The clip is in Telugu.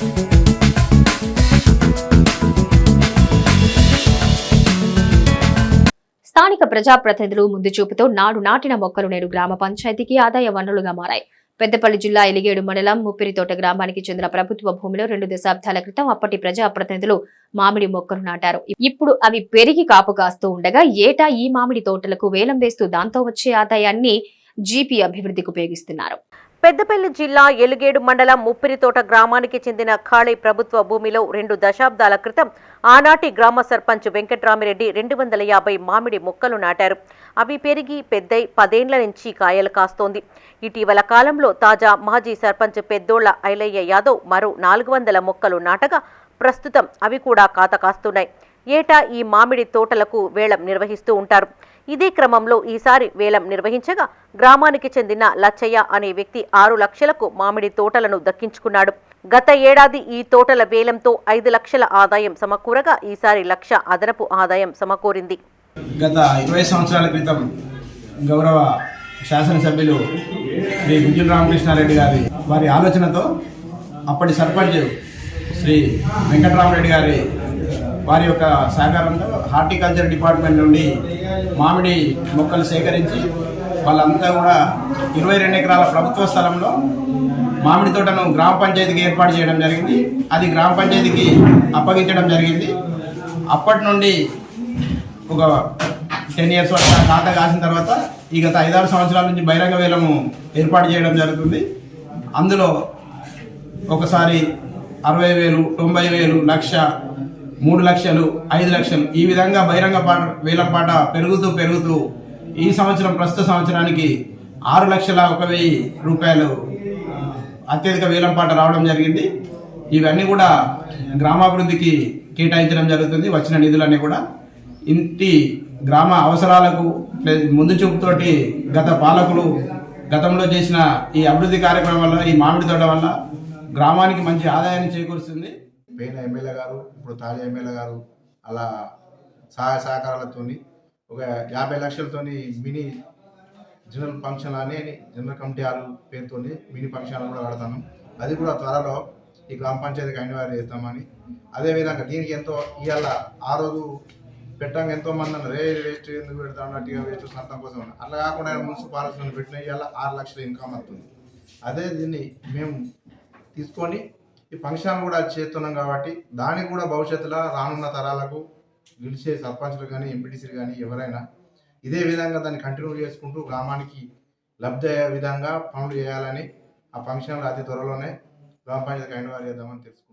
స్థానిక ప్రజాప్రతినిధులు ముందు చూపుతో నాడు నాటిన మొక్కలు నేడు గ్రామ పంచాయతీకి ఆదాయ వనరులుగా మారాయి. పెద్దపల్లి జిల్లా ఎలిగేడు మండలం ముప్పిరితోట గ్రామానికి చెందిన ప్రభుత్వ భూమిలో రెండు దశాబ్దాల క్రితం అప్పటి ప్రజాప్రతినిధులు మామిడి మొక్కలు నాటారు. ఇప్పుడు అవి పెరిగి కాపు కాస్తూ ఉండగా ఏటా ఈ మామిడి తోటలకు వేలం వేస్తూ దాంతో వచ్చే ఆదాయాన్ని జీపీ అభివృద్ధికి ఉపయోగిస్తున్నారు. పెద్దపల్లి జిల్లా ఎలుగేడు మండలం ముప్పిరితోట గ్రామానికి చెందిన ఖాళీ ప్రభుత్వ భూమిలో రెండు దశాబ్దాల క్రితం ఆనాటి గ్రామ సర్పంచ్ వెంకట్రామిరెడ్డి రెండు వందల యాభై మామిడి మొక్కలు నాటారు. అవి పెరిగి పెద్దై పదేండ్ల నుంచి కాయలు కాస్తోంది. ఇటీవల కాలంలో తాజా మాజీ సర్పంచ్ పెద్దోళ్ళ ఐలయ్య యాదవ్ మరో నాలుగు వందల మొక్కలు నాటగా ప్రస్తుతం అవి కూడా కాత కాస్తున్నాయి. ఏటా ఈ మామిడి తోటలకు వేలం నిర్వహిస్తూ ఉంటారు. ఇదే క్రమంలో ఈసారి వేలం నిర్వహించగా గ్రామానికి చెందిన లచ్చయ్య అనే వ్యక్తి ఆరు లక్షలకు మామిడి తోటలను దక్కించుకున్నాడు. గత ఏడాది ఈ తోటల వేలంతో ఐదు లక్షల ఆదాయం సమకూరగా ఈసారి లక్ష అదనపు ఆదాయం సమకూరింది. గత ఇరవై సంవత్సరాల క్రితం గౌరవ శాసనసభ్యులు శ్రీ గుంజుల రామకృష్ణారెడ్డి గారి వారి ఆలోచనతో అప్పటి సర్పంచ్ శ్రీ వెంకటరామరెడ్డి గారి వారి యొక్క సహకారంతో హార్టికల్చర్ డిపార్ట్మెంట్ నుండి మామిడి మొక్కలు సేకరించి వాళ్ళంతా కూడా ఇరవై రెండు ఎకరాల ప్రభుత్వ స్థలంలో మామిడి తోటను గ్రామ పంచాయతీకి ఏర్పాటు చేయడం జరిగింది. అది గ్రామ పంచాయతీకి అప్పగించడం జరిగింది. అప్పటి నుండి ఒక టెన్ ఇయర్స్ వరకు ఖాత కాసిన తర్వాత ఈ గత ఐదారు సంవత్సరాల నుంచి బహిరంగ వేలము ఏర్పాటు చేయడం జరుగుతుంది. అందులో ఒకసారి అరవై వేలు తొంభై వేలు లక్ష మూడు లక్షలు ఐదు లక్షలు. ఈ విధంగా బహిరంగ పాట వేలం పాట పెరుగుతూ పెరుగుతూ ఈ సంవత్సరం ప్రస్తుత సంవత్సరానికి ఆరు లక్షల ఒక వెయ్యి రూపాయలు అత్యధిక వేలం పాట రావడం జరిగింది. ఇవన్నీ కూడా గ్రామాభివృద్ధికి కేటాయించడం జరుగుతుంది వచ్చిన నిధులన్నీ కూడా. ఇంటి గ్రామ అవసరాలకు ముందు చూపుతోటి గత పాలకులు గతంలో చేసిన ఈ అభివృద్ధి కార్యక్రమం వల్ల ఈ మామిడి తోట వల్ల గ్రామానికి మంచి ఆదాయాన్ని చేకూరుస్తుంది. పైన ఎమ్మెల్యే గారు ఇప్పుడు తాజా ఎమ్మెల్యే గారు అలా సహాయ సహకారాలతో ఒక యాభై లక్షలతోని మినీ జనరల్ ఫంక్షన్ అని జనరల్ కమిటీ హాల్ పేరుతో మినీ ఫంక్షన్ హాల్ కూడా కడతాను. అది కూడా త్వరలో ఈ గ్రామ పంచాయతీకి అనివార్యం చేస్తామని. అదేవిధంగా దీనికి ఎంతో ఇవాళ ఆ రోజు పెట్టంగా ఎంతో మంది రే వేస్ట్ ఎందుకు పెడతా ఉన్నట్టుగా వేస్ట్ సొంతం కోసం అట్లా కాకుండా మున్సిపల్ మున్సిపాలిటీ పెట్టిన ఇవాళ ఆరు లక్షల ఇన్కమ్ అవుతుంది అదే దీన్ని మేము తీసుకొని ఈ ఫంక్షన్ కూడా చేస్తున్నాం కాబట్టి దానికి కూడా భవిష్యత్తులో రానున్న తరాలకు గెలిచే సర్పంచ్లు కానీ ఎంపీటీసీలు కానీ ఎవరైనా ఇదే విధంగా దాన్ని కంటిన్యూ చేసుకుంటూ గ్రామానికి లబ్ధి అయ్యే విధంగా పనులు చేయాలని ఆ ఫంక్షన్లు అతి త్వరలోనే గ్రామ పంచాయతీ అయిన వారు చేద్దామని తెలుసుకుంటున్నాం.